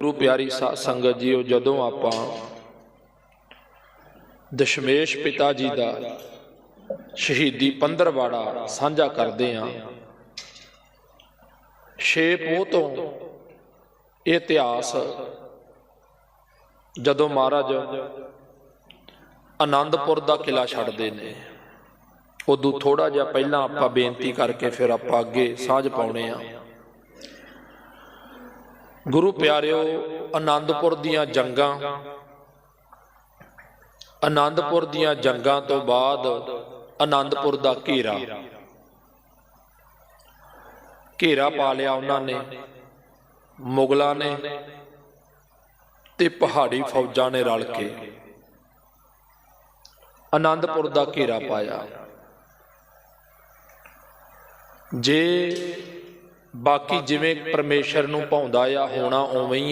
ਗੁਰੂ ਪਿਆਰੀ ਸਾਧ ਸੰਗਤ ਜੀਓ, ਜਦੋਂ ਆਪਾਂ ਦਸ਼ਮੇਸ਼ ਪਿਤਾ ਜੀ ਦਾ ਸ਼ਹੀਦੀ ਪੰਦਰਵਾੜਾ ਸਾਂਝਾ ਕਰਦੇ ਆਂ ਛੇ ਪੋਹ ਤੋਂ ਇਹ ਇਤਿਹਾਸ ਜਦੋਂ ਮਹਾਰਾਜ ਆਨੰਦਪੁਰ ਦਾ ਕਿਲਾ ਛੱਡਦੇ ਨੇ, ਉਦੋਂ ਥੋੜਾ ਜਿਹਾ ਪਹਿਲਾਂ ਆਪਾਂ ਬੇਨਤੀ ਕਰਕੇ ਫਿਰ ਆਪਾਂ ਅੱਗੇ ਸਾਂਝ ਪਾਉਣੇ ਆ ਗੁਰੂ ਪਿਆਰਿਓ ਆਨੰਦਪੁਰ ਦੀਆਂ ਜੰਗਾਂ। ਆਨੰਦਪੁਰ ਦੀਆਂ ਜੰਗਾਂ ਤੋਂ ਬਾਅਦ ਆਨੰਦਪੁਰ ਦਾ ਘੇਰਾ। ਘੇਰਾ ਪਾ ਲਿਆ ਉਹਨਾਂ ਨੇ, ਮੁਗਲਾਂ ਨੇ ਤੇ ਪਹਾੜੀ ਫੌਜਾਂ ਨੇ ਰਲ ਕੇ। ਆਨੰਦਪੁਰ ਦਾ ਘੇਰਾ ਪਾਇਆ। ਜੇ ਬਾਕੀ ਜਿਵੇਂ ਪਰਮੇਸ਼ਰ ਨੂੰ ਭਾਉਂਦਾ ਆ ਹੋਣਾ ਉਵੇਂ ਹੀ ਆ।